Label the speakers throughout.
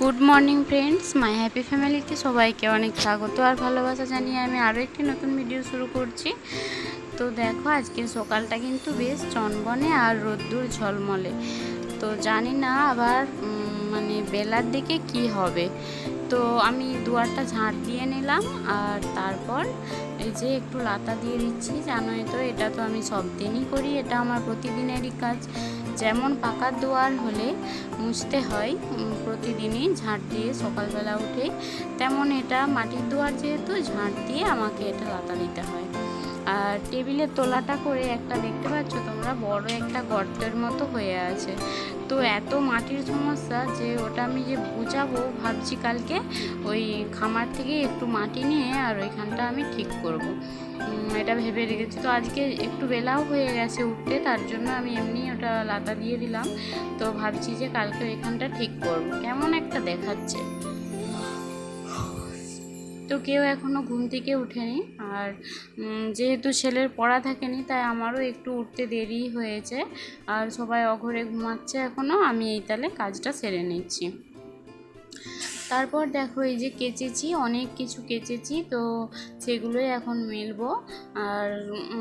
Speaker 1: Good morning friends my happy ফ্যামিলিতে সবাইকে অনেক স্বাগত আর ভালোবাসা জানিয়ে আমি আরও একটি নতুন ভিডিও শুরু করছি। তো দেখো, আজকে সকালটা কিন্তু বেশ চনবনে আর রোদ্দুর ঝলমলে। তো জানি না আবার মানে বেলার দিকে কি হবে। তো আমি দুয়ারটা ঝাঁট দিয়ে নিলাম আর তারপর এই যে একটু লাতা দিয়ে দিচ্ছি। জানোই তো, এটা তো আমি সব দিনই করি। এটা আমার প্রতিদিনেরই কাজ। যেমন পাকার দুয়ার হলে মুছতে হয় প্রতিদিনই ঝাঁট দিয়ে সকালবেলা উঠে, তেমন এটা মাটির দুয়ার যেহেতু, ঝাঁট দিয়ে আমাকে এটা লাতা দিতে হয়। আর টেবিলের তোলাটা করে একটা দেখতে পাচ্ছ তোমরা? বড় একটা গর্তের মতো হয়ে আছে। তো এত মাটির সমস্যা যে ওটা আমি যে বুঝাবো ভাবছি কালকে, ওই খামার থেকে একটু মাটি নিয়ে আর ওইখানটা আমি ঠিক করব। এটা ভেবে রেখেছি। তো আজকে একটু বেলাও হয়ে গেছে উঠতে, তার জন্য আমি এমনি ওটা লাতা দিয়ে দিলাম। তো ভাবছি যে কালকে ওইখানটা ঠিক করব। কেমন একটা দেখাচ্ছে। তো কেউ এখনও ঘুম থেকে উঠেনি আর যেহেতু ছেলের পড়া থাকেনি, তাই আমারও একটু উঠতে দেরি হয়েছে। আর সবাই অঘরে ঘুমাচ্ছে এখনও আমি এই তালে কাজটা সেরে নিচ্ছি। তারপর দেখো এই যে কেচেছি, অনেক কিছু কেচেছি, তো সেগুলোই এখন মেলবো। আর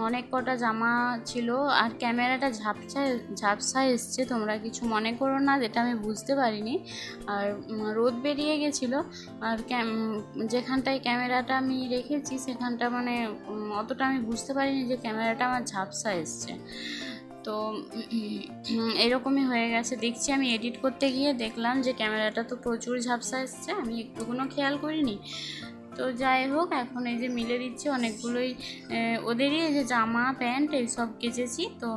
Speaker 1: অনেক কটা জামা ছিল, আর ক্যামেরাটা ঝাপসা ঝাপসা এসছে, তোমরা কিছু মনে করো না, যেটা আমি বুঝতে পারিনি। আর রোদ বেরিয়ে গেছিল, আর ক্যাম, যেখানটায় ক্যামেরাটা আমি রেখেছি, সেখানটা মানে অতটা আমি বুঝতে পারিনি যে ক্যামেরাটা আমার ঝাপসা এসছে। তো এরকমই হয়ে গেছে। দেখছি আমি এডিট করতে গিয়ে দেখলাম যে ক্যামেরাটা তো প্রচুর ঝাপসা এসছে, আমি একটুকুনো খেয়াল করিনি। তো যাই হোক, এখন এই যে মিলে দিচ্ছি, অনেকগুলোই ওদেরই এই যে জামা, প্যান্ট, এইসব কেচেছি। তো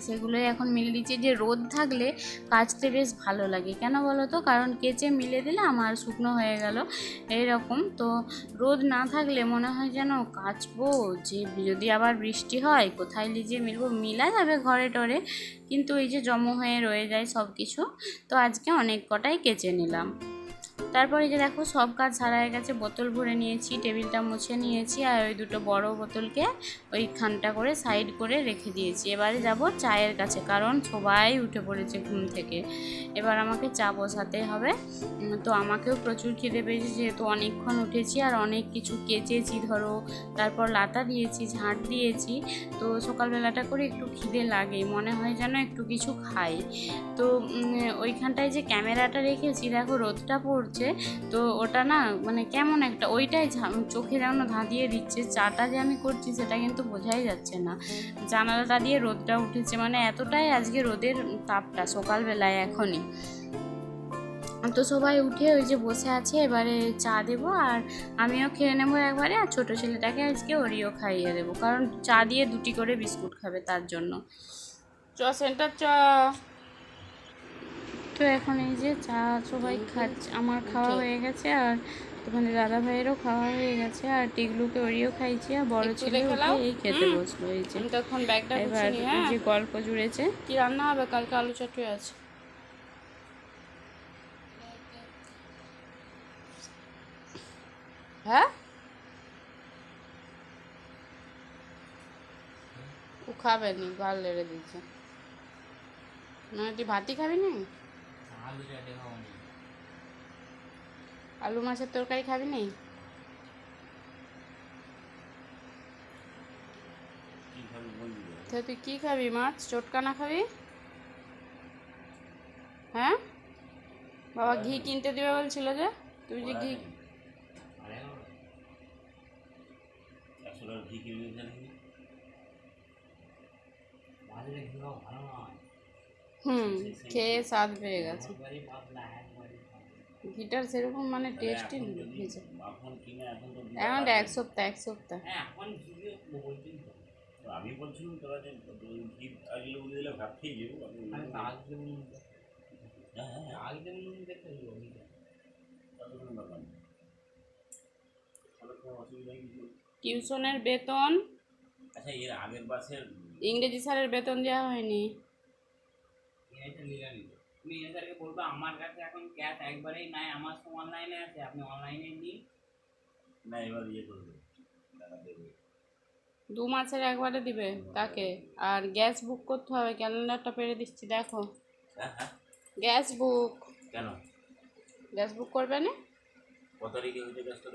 Speaker 1: সেগুলোই এখন মিলে দিচ্ছি। যে রোদ থাকলে কাচতে বেশ ভালো লাগে। কেন বলো তো কারণ কেচে মিলে দিলে আমার শুকনো হয়ে গেল। এইরকম। তো রোদ না থাকলে মনে হয় যেন কাচবো যে যদি আবার বৃষ্টি হয়, কোথায় লিজিয়ে মিলবো? মিলা যাবে ঘরে টরে। কিন্তু এই যে জমো হয়ে রয়ে যায় সব কিছু তো আজকে অনেক কটাই কেচে নিলাম। তারপরে যে দেখো, সব কাজ সারা গেছে। বোতল ভরে নিয়েছি, টেবিলটা মুছে নিয়েছি, আর ওই দুটো বড় বোতলকে ওইখানটা করে সাইড করে রেখে দিয়েছি। এবারে যাব চায়ের কাছে, কারণ সবাই উঠে পড়েছে ঘুম থেকে। এবার আমাকে চা বসাতে হবে। তো আমাকেও প্রচুর খিদে পেয়েছে, যেহেতু অনেকক্ষণ উঠেছি আর অনেক কিছু কেচেছি, ধরো, তারপর লাতা দিয়েছি, ঝাঁট দিয়েছি। তো সকালবেলাটা করে একটু খিদে লাগে, মনে হয় যেন একটু কিছু খাই। তো ওইখানটায় যে ক্যামেরাটা রেখেছি, দেখো, রোদটা পড়ছে তো ওটা না মানে কেমন একটা ওইটাই চোখে যেন ধাঁধিয়ে দিচ্ছে, চাটা যে আমি করছি সেটা কিন্তু বোঝাই যাচ্ছে না। জানালাটা দিয়ে রোদটা উঠেছে মানে এতটাই আজকে রোদের তাপটা সকালবেলায় এখনই। তো সবাই উঠে ওই যে বসে আছে, এবারে চা দেবো আর আমিও খেয়ে নেব একবারে আর ছোটো ছেলেটাকে আজকে ওরিও খাইয়ে দেবো। কারণ চা দিয়ে দুটি করে বিস্কুট খাবে তার জন্য। চ, সেন্টার চ। তো এখন এই যে চা সবাই খাচ্ছে আমার খাওয়া হয়ে গেছে আর তোমাদের দাদা ভাইয়েরও খাওয়া হয়ে গেছে আর টিগলুকে ওরিও খাইছি আর বড় ছেলে এই খেতে বসল এই যে।
Speaker 2: তখন ব্যাগটা
Speaker 1: এবার
Speaker 2: হ্যাঁ।
Speaker 1: যে গল্প জুড়েছে।
Speaker 2: কি রান্না হবে? কালকে আলু চটুই আছে। হ্যাঁ? ও খাবে নি গাল লেড়ে দিচ্ছে। না তুই ভাতই খাবি নি? আলু মাছের তরকারি খাবি নি? তো তুই কি খাবি মাছ? চটকানা খাবি? হ্যাঁ? বাবা ঘি কিনতে দিবে বলছিল যে তুই যে ঘি হুম খেয়ে স্বাদ পেয়ে গেছে। ঘিটার সেরকম মানে টেস্টই হয়েছে এখন এক সপ্তাহ এক সপ্তাহ।
Speaker 3: আমি বলছিলাম তোরা যে আগলে বলে দিলে ভাত খেয়ে যাব হ্যাঁ হ্যাঁ।
Speaker 2: টিউশনের বেতন?
Speaker 3: আচ্ছা এর আগের বাসের
Speaker 2: ইংরেজি স্যারের বেতন দেওয়া হয়নি।
Speaker 4: তুমি স্যারকে বলব আমার কাছে এখন ক্যাশ একবারেই নাই আমার সব অনলাইনে আছে আপনি অনলাইনে নিন।
Speaker 3: না এবার ইয়ে করবে টাকা দেবে।
Speaker 2: দু মাসের একবারে দিবে তাকে। আর গ্যাস বুক করতে হবে ক্যালেন্ডারটা পেরে দিচ্ছি দেখো। গ্যাস বুক
Speaker 3: কেন?
Speaker 2: গ্যাস বুক করবে না?
Speaker 3: কত তারিখে হয়েছে গ্যাসটা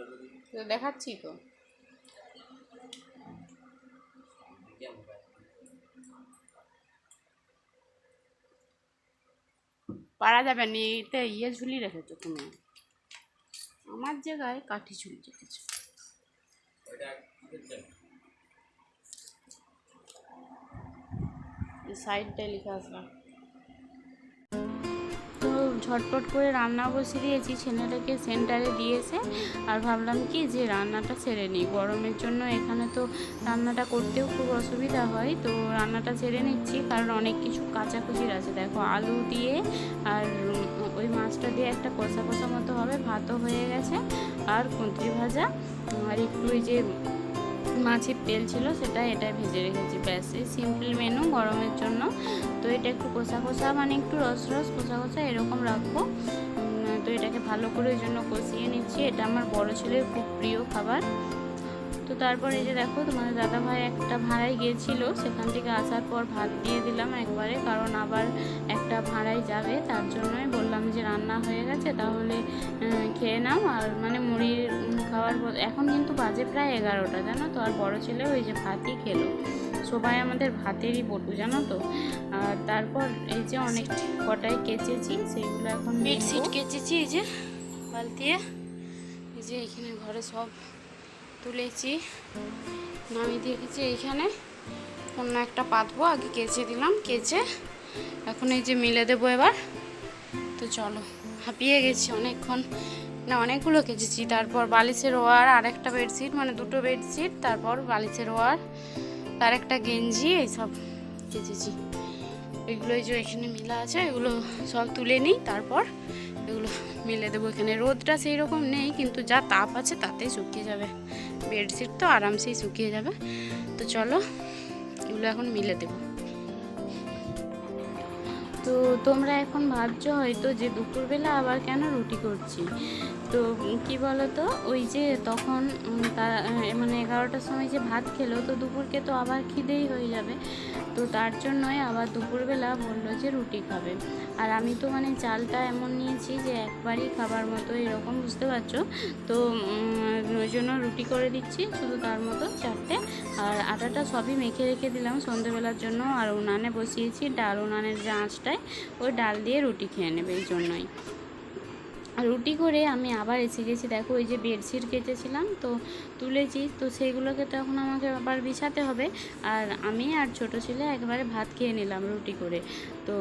Speaker 2: তো দেখাচ্ছি তো। পারা যাবে না এতে ইয়ে ঝুলি রেখেছো তুমি। আমার জায়গায় কাঠি ঝুলি রেখেছো সাইডটায় লিখে আসলাম
Speaker 1: ঝটপট করে রান্না বসিয়ে দিয়েছি। ছেলেটাকে সেন্টারে দিয়েছে আর ভাবলাম কি যে রান্নাটা সেরে নিই। গরমের জন্য এখানে তো রান্নাটা করতেও খুব অসুবিধা হয়, তো রান্নাটা সেরে নিচ্ছি। কারণ অনেক কিছু কাচাকুচির আছে। দেখো, আলু দিয়ে আর ওই মাছটা দিয়ে একটা কষা কষা মতো হবে, ভাতও হয়ে গেছে। আর কুঁদরি ভাজা, আর একটু ওই যে মাছের তেল ছিল সেটা এটা ভেজে রেখেছি ব্যাস। সিম্পল মেনু গরমের জন্য। তো এটা একটু কষা কষা মানে একটু রস রস কষা কষা এরকম রাখব। তো এটাকে ভালো করে জন্য কষিয়ে নিচ্ছি। এটা আমার বড় ছেলের খুব প্রিয় খাবার। তো তারপর এই যে দেখো, তোমাদের দাদা ভাই একটা ভাড়ায় গিয়েছিল। সেখান থেকে আসার পর ভাত দিয়ে দিলাম একবারে, কারণ আবার একটা ভাড়ায় যাবে। তার জন্যই বললাম যে রান্না হয়ে গেছে, তাহলে খেয়ে নাও। আর মানে মুড়ির খাওয়ার পর- এখন কিন্তু বাজে প্রায় এগারোটা, জানো তো? আর বড় ছেলে ওই যে ভাতই খেলো। সবাই আমাদের ভাতেরই বটু, জানো তো? আর তারপর এই যে অনেক কটাই কেচেছি সেইগুলো এখন বেডশিট কেচেছি, এই যে বালতিয়ে এই যে এখানে ঘরে সব তুলেছি। নামিয়ে দিয়েছি এইখানে। অন্য একটা পাতবো, আগে কেচে দিলাম, কেচে। এখন এই যে মিলে দেবো এবার। তো চলো, হাঁপিয়ে গেছি অনেকক্ষণ। না, অনেকগুলো কেচেছি তারপর বালিশের ওয়ার আর একটা বেডশিট মানে দুটো বেডশিট, তারপর বালিশের ওয়ার তার একটা গেঞ্জি, এইসব কেচেছি এগুলো এই যে এখানে মিলা আছে, এগুলো সব তুলে নিই, তারপর এগুলো মিলে দেবো। এখানে রোদটা সেই রকম নেই, কিন্তু যা তাপ আছে তাতেই শুকিয়ে যাবে। বেডশিট তো আরামসেই শুকিয়ে যাবে। তো চলো, এগুলো এখন মিলে দেবো। তো তোমরা এখন ভাবছ হয়তো যে দুপুরবেলা আবার কেন রুটি করছি? তো কি বলো তো ওই যে তখন মানে এগারোটার সময় যে ভাত খেলো, তো দুপুরকে তো আবার খিদেই হয়ে যাবে। তো তার জন্যই আবার দুপুরবেলা বলল যে রুটি খাবে। আর আমি তো মানে চালটা এমন নিয়েছি যে একবারই খাবার মতো, এরকম বুঝতে পারছ? তো ওই জন্য রুটি করে দিচ্ছি, শুধু তার মতো চারটে। আর আটাটা সবই মেখে রেখে দিলাম সন্ধেবেলার জন্য। আর উনানে বসিয়েছি ডাল, উনানের যে আঁচটায়, ওই ডাল দিয়ে রুটি খেয়ে নেবে এই জন্যই। রুটি করে আমি আবার এসে গেছি। দেখো, ওই যে বেডশিট কেচেছিলাম তো তুলেছি। তো সেইগুলোকে তো এখন আমাকে আবার বিছাতে হবে। আর আমি আর ছোট ছেলে একবারে ভাত খেয়ে নিলাম রুটি করে। তো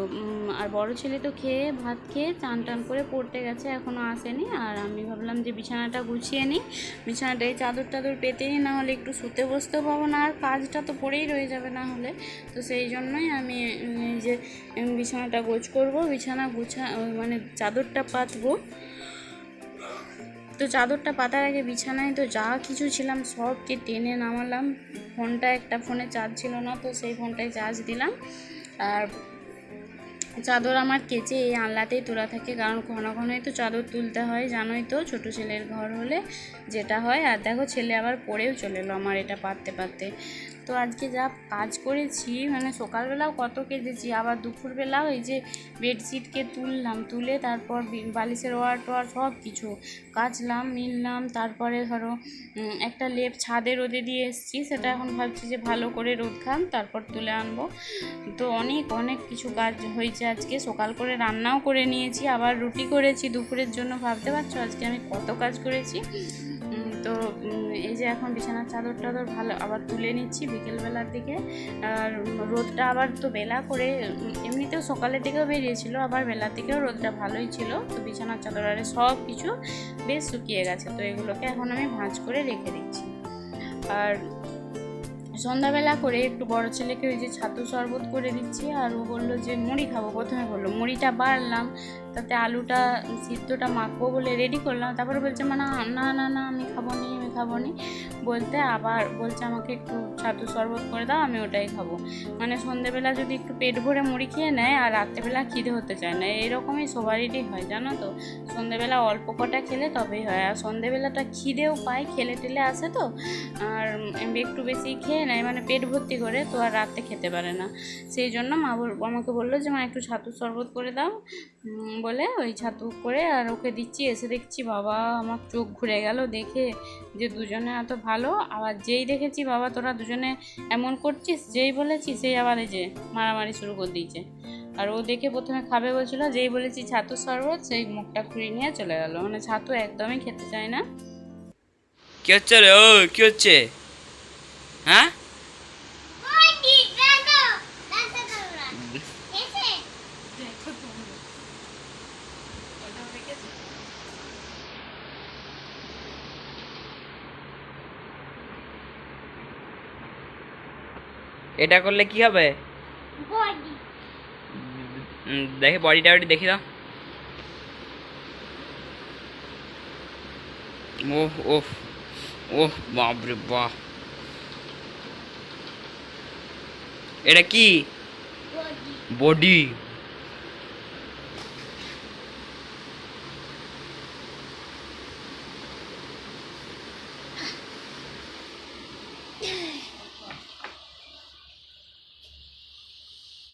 Speaker 1: আর বড় ছেলে তো খেয়ে ভাত খেয়ে চান টান করে পড়তে গেছে এখনও আসেনি। আর আমি ভাবলাম যে বিছানাটা গুছিয়ে নিই। বিছানাটা এই চাদর টাদর পেতে নিই, না হলে একটু শুতে বসতেও পাবো না। আর কাজটা তো পড়েই রয়ে যাবে না হলে। তো সেই জন্যই আমি যে বিছানাটা গোছ করব। বিছানা গুছা মানে চাদরটা পাতবো। তো চাদরটা পাতার আগে বিছানায়, তো যা কিছু ছিলাম সবকে টেনে নামালাম। ফোনটা একটা ফোনে চার্জ ছিল না, তো সেই ফোনটায় চার্জ দিলাম। আর চাদর আমার কেচে এই আনলাতেই তোলা থাকে, কারণ ঘন ঘনই তো চাদর তুলতে হয়, জানোই তো, ছোটো ছেলের ঘর হলে যেটা হয়। আর দেখো, ছেলে আবার পরেও চলে এলো আমার এটা পাততে পাততে। তো আজকে যা কাজ করেছি মানে সকালবেলাও কত কেটেছি আবার দুপুরবেলাও এই যে বেডশিটকে তুললাম, তুলে তারপর বালিশের ওয়ার টোয়ার সব কিছু কাচলাম, মিললাম, তারপরে ধরো একটা লেপ ছাদে রোদে দিয়ে এসেছি, সেটা এখন ভাবছি যে ভালো করে রোদ খাম তারপর তুলে আনব। তো অনেক অনেক কিছু কাজ হয়েছে আজকে, সকাল করে রান্নাও করে নিয়েছি, আবার রুটি করেছি, দুপুরের জন্য ভাবতে পারছ আজকে আমি কত কাজ করেছি? তো এই যে এখন বিছানার চাদর টাদর ভালো, আবার তুলে নিচ্ছি বিকেলবেলার দিকে। আর রোদটা আবার তো বেলা করে, এমনিতেও সকালের দিকেও বেরিয়েছিল, আবার বেলার দিকেও রোদটা ভালোই ছিল। তো বিছানার চাদর আরে সব কিছু বেশ শুকিয়ে গেছে, তো এগুলোকে এখন আমি ভাঁজ করে রেখে দিচ্ছি। আর সন্ধ্যাবেলা করে একটু বড় ছেলেকে ওই যে ছাতু শরবত করে দিচ্ছি, আর ও বলল যে মুড়ি খাব, প্রথমে বলল, মুড়িটা বাড়লাম তাতে আলুটা, সিদ্ধটা মাখবো বলে রেডি করলাম। তারপরে বলছে মানে না না না আমি খাব নি, আমি খাব নি। বলতে আবার বলছে, আমাকে একটু ছাতু শরবত করে দাও, আমি ওটাই খাব। মানে সন্ধেবেলা যদি একটু পেট ভরে মুড়ি খেয়ে নেয়, আর রাত্রেবেলা খিদে হতে চায় না। এরকমই সবারই হয়, জানো তো? সন্ধেবেলা অল্প কটা খেলে তবেই হয়। আর সন্ধেবেলাটা খিদেও পায়, খেলে টেলে আসে তো। আর একটু বেশি খেয়ে নেয় মানে পেট ভর্তি করে, তো আর রাতে খেতে পারে না। সেই জন্য মা আমাকে বলল যে, মা, একটু ছাতুর শরবত করে দাও। বলে ওই ছাতু করে আর ওকে দিচ্ছি। এসে দেখছি বাবা আমার চোখ ঘুরে গেল দেখে যে দুজনে এত ভালো। আবার যেই দেখেছি বাবা তোরা দুজনে এমন করছিস, যেই বলেছি সেই আবার এই যে মারামারি শুরু করে দিয়েছে। আর ও দেখে প্রথমে খাবে বলছিল, যেই বলেছি ছাতু শরবত, সেই মুখটা ঘুরিয়ে নিয়ে চলে গেল। মানে ছাতু একদমই খেতে চায় না।
Speaker 5: কি হচ্ছে রে? ও কি হচ্ছে? হ্যাঁ? এটা করলে কি হবে? দেখে বডিটা বডি দেখি দাও। ওহ ওহ ওহ বাপরে বাহ এটা কি? বডি